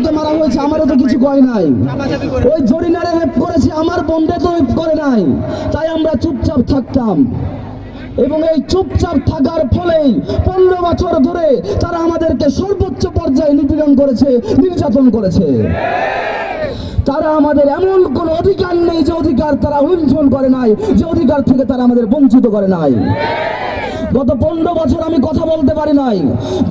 জরিনারকে মারা হয়েছে, আমারও তো কিছু কয় নাই। ওই জরিনারে রেপ করেছে, আমার বন্ধে তো রেপ করে নাই। তাই আমরা চুপচাপ থাকতাম। এবং এই চুপচাপ থাকার ফলেই পনেরো বছর ধরে তারা আমাদেরকে সর্বোচ্চ পর্যায়ে নিপীড়ন করেছে, নির্যাতন করেছে। তারা আমাদের এমন কোন অধিকার নেই যে অধিকার তারা লুণ্ঠন করে নাই, যে অধিকার থেকে তারা আমাদের বঞ্চিত করে নাই। গত পনেরো বছর আমি কথা বলতে পারি নাই।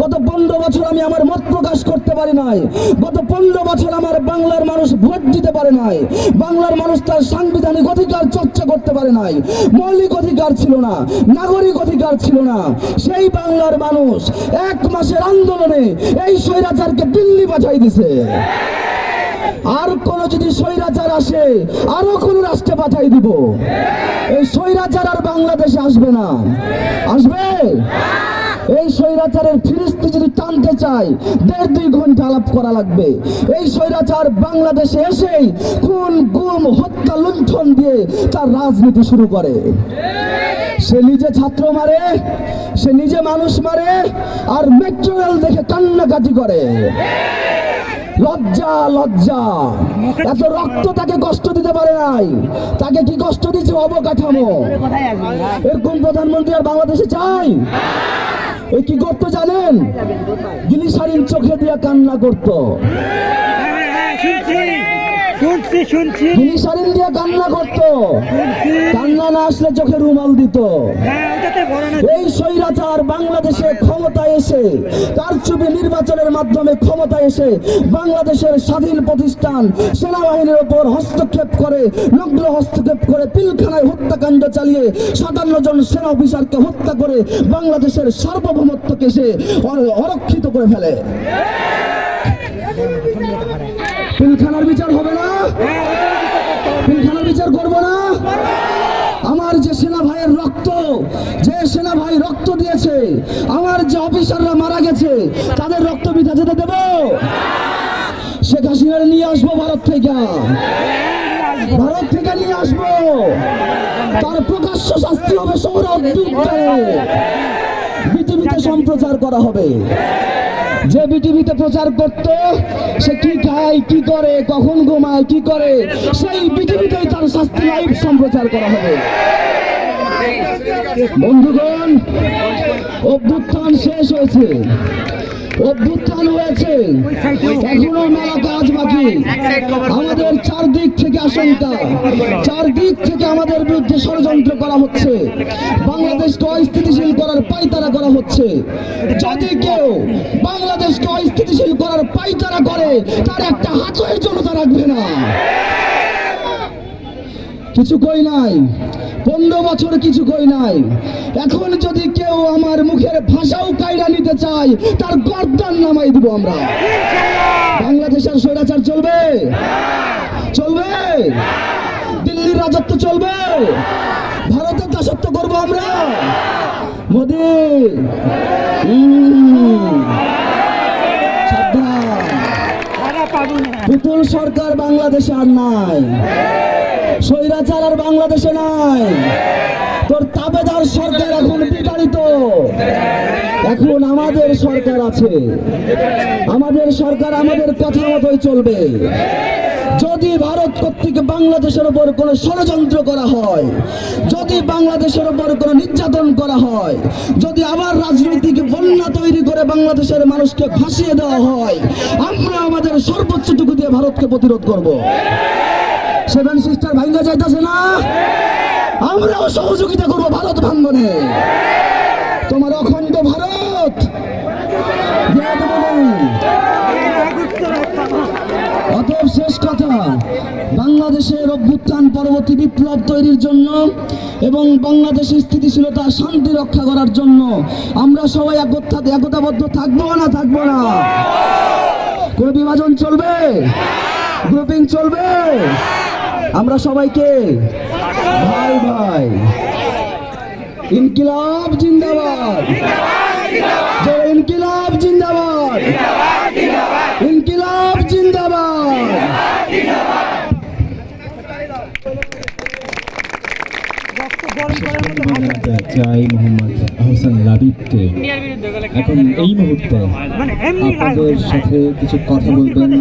গত পনেরো বছর আমি আমার মত প্রকাশ করতে পারি নাই। গত পনেরো বছর আমার বাংলার মানুষ ভোট দিতে পারে নাই। বাংলার মানুষ তার সাংবিধানিক অধিকার চর্চা করতে পারে নাই। মৌলিক অধিকার ছিল না, নাগরিক অধিকার ছিল না। সেই বাংলার মানুষ এক মাসের আন্দোলনে এই স্বৈরাচারকে দিল্লি পাঠাই দিছে। আর কোন যদি স্বৈরাচার আসে, আরও কোন রাষ্ট্রে পাঠাই দিব। এই স্বৈরাচার আর বাংলাদেশে আসবে না। আসবে? এই স্বৈরাচারের ফিরিস্তি যদি টানতে চাই দেড় দুই ঘণ্টা আলাপ করা লাগবে। এই স্বৈরাচার বাংলাদেশে এসেই কোন গুম, হত্যা, লুণ্ঠন দিয়ে তার রাজনীতি শুরু করে। সে নিজে ছাত্র মারে, সে নিজে মানুষ মারে, আর মেট্রো রেল দেখে কান্নাকাটি করে। লজ্জা লজ্জা। এত রক্ত তাকে কষ্ট দিতে পারে নাই। তাকে কি কষ্ট দিচ্ছে? অবকাঠামো। এরকম প্রধানমন্ত্রী আর বাংলাদেশে চাই। এই কি করতো জানেন? গিলিসারিন চোখে দিয়ে কান্না করতো। হ্যাঁ, শুনছি শুনছি। শুনছি গিলিসারিন দিয়া কান্না করতো। কান্না না আসলে চোখে রুমাল দিত। হ্যাঁ এই স্বৈরাচার বাংলাদেশে ক্ষমতায় এসে কারচুপি নির্বাচনের মাধ্যমে ক্ষমতায় এসে বাংলাদেশের স্বাধীন প্রতিষ্ঠান সেনাবাহিনীর ওপর হস্তক্ষেপ করে নগ্ন হস্তক্ষেপ করে পিলখানায় হত্যাকাণ্ড চালিয়ে সাতান্ন জন সেনা অফিসারকে হত্যা করে বাংলাদেশের সার্বভৌমত্বকে সে অরক্ষিত করে ফেলে। পিলখানার বিচার হবে না? পিলখানার বিচার করব না? আমার যে সেনা ভাইয়ের রক্ত, যে সেনা ভাই রক্ত দিয়েছে, আমার যে অফিসাররা মারা গেছে, তাদের রক্ত বিধা যেতে দেব? শেখ হাসিনার নিয়ে আসব ভারত থেকে। ভারত থেকে নিয়ে আসব। তার প্রকাশ্য শাস্তি হবে সৌরভ সম্প্রচার করা হবে। যে বিটিভিতে প্রচার করত, সে কি খায়, কি করে, কখন ঘুমায়, কি করে, সেই বিটিভিতেই তার শাস্তি লাইভ সম্প্রচার করা হবে। বন্ধুগণ, অভ্যুত্থান শেষ হয়েছে। অভ্যুত্থান হয়েছে। এখনও মেলা কাজ বাকি। আমাদের চারদিক থেকে আশঙ্কা। চারদিক থেকে আমাদের বিরুদ্ধে ষড়যন্ত্র করা হচ্ছে। বাংলাদেশকে অস্থিতিশীল করার পাইতারা করা হচ্ছে। যদি কেউ বাংলাদেশকে অস্থিতিশীল করার পাইতারা করে তার একটা হাতের জনতা রাখবে না। কিছু কই নাই। পনেরো বছর কিছু কই নাই। এখন যদি কেউ আমার মুখের ভাষাও কায়রা নিতে চায় তার গর্দান নামাই দিব আমরা। বাংলাদেশের স্বৈরাচার চলবে? চলবে? দিল্লির রাজত্ব চলবে। ভারতের দাসত্ব করব আমরা। মোদি। পুতুল সরকার বাংলাদেশে আর নাই। স্বৈরাচার আর বাংলাদেশে নাই। তোর তাবেদার সরকার এখন বিতাড়িত। এখন আমাদের সরকার আছে। আমাদের সরকার আমাদের কথা মতোই চলবে। যদি ভারত কর্তৃক বাংলাদেশের উপর কোনো ষড়যন্ত্র করা হয়, যদি বাংলাদেশের উপর কোনো নির্যাতন করা হয়, যদি আবার রাজনৈতিক বন্যা তৈরি করে বাংলাদেশের মানুষকে ফাঁসিয়ে দেওয়া হয়, আমরা আমাদের সর্বোচ্চটুকু দিয়ে ভারতকে প্রতিরোধ করব। সেভেন সিস্টার ভাঙ্গা যাইতেছে না? আমরাও সহযোগিতা করব ভারত ভাঙ্গনে। তোমার অখণ্ড ভারত দিয়ে দেবো না। অতএব শেষ কথা। বাংলাদেশের অভ্যুত্থান পরবর্তী বিপ্লব তৈরির জন্য এবং বাংলাদেশের স্থিতিশীলতা, শান্তি রক্ষা করার জন্য আমরা সবাই একতা, একতাবদ্ধ থাকব না থাকব না? কোনো বিভাজন চলবে? গ্রুপিং চলবে? আমরা সবাইকে ভাই ভাই। ইনকিলাব জিন্দাবাদ। ইনকিলাব চাই মোহাম্মদ আহসান লাবিবকে এখন এই মুহূর্তে মানে আপনাদের সাথে কিছু কথা বলবেন।